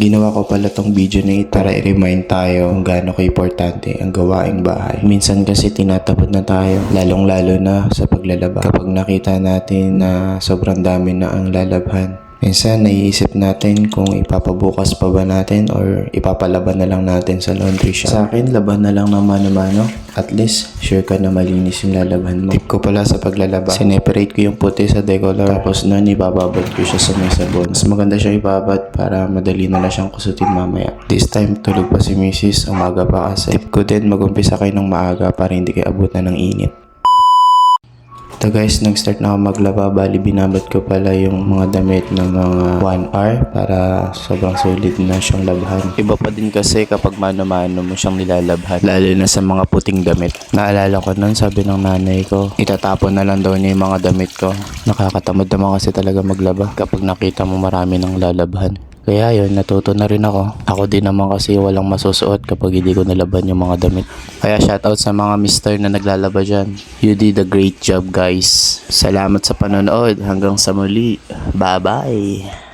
Ginawa ko pala tong video na ito para i-remind tayo kung gaano ka-importante ang gawaing bahay. Minsan kasi tinatabot na tayo, lalong-lalo na sa paglalaba. Kapag nakita natin na sobrang dami na ang lalabhan, Minsan naiisip natin kung ipapabukas pa ba natin or ipapalaban na lang natin sa laundry shop. Sa akin, laban na lang ng mano-mano. At least, sure ka na malinis yung lalaban mo. Tip ko pala sa paglalaba. Sineperate ko yung puti sa decolor. Tapos nun, ibababad ko siya sa may sabon. Mas maganda siya ibabad para madali na lang siyang kusutin mamaya. This time, tulog pa si Mrs. Umaga pa kasi. Tip ko din, mag-umpisa kayo ng maaga para hindi kayo abutan ng init. Ito guys, nag-start na ako maglaba. Bali, binabad ko pala yung mga damit ng mga 1 hour para sobrang solid na siyang labhan. Iba pa din kasi kapag mano-mano mo siyang nilalabhan. Lalo na sa mga puting damit. Naalala ko nun, sabi ng nanay ko, itatapon na lang daw niya yung mga damit ko. Nakakatamad naman kasi talaga maglaba kapag nakita mo marami ng lalabhan. Kaya yun, natuto na rin ako. Ako din naman kasi walang masusuot kapag hindi ko nalaban yung mga damit. Kaya shoutout sa mga mister na naglalaba dyan. You did a great job guys. Salamat sa panonood. Hanggang sa muli. Bye-bye.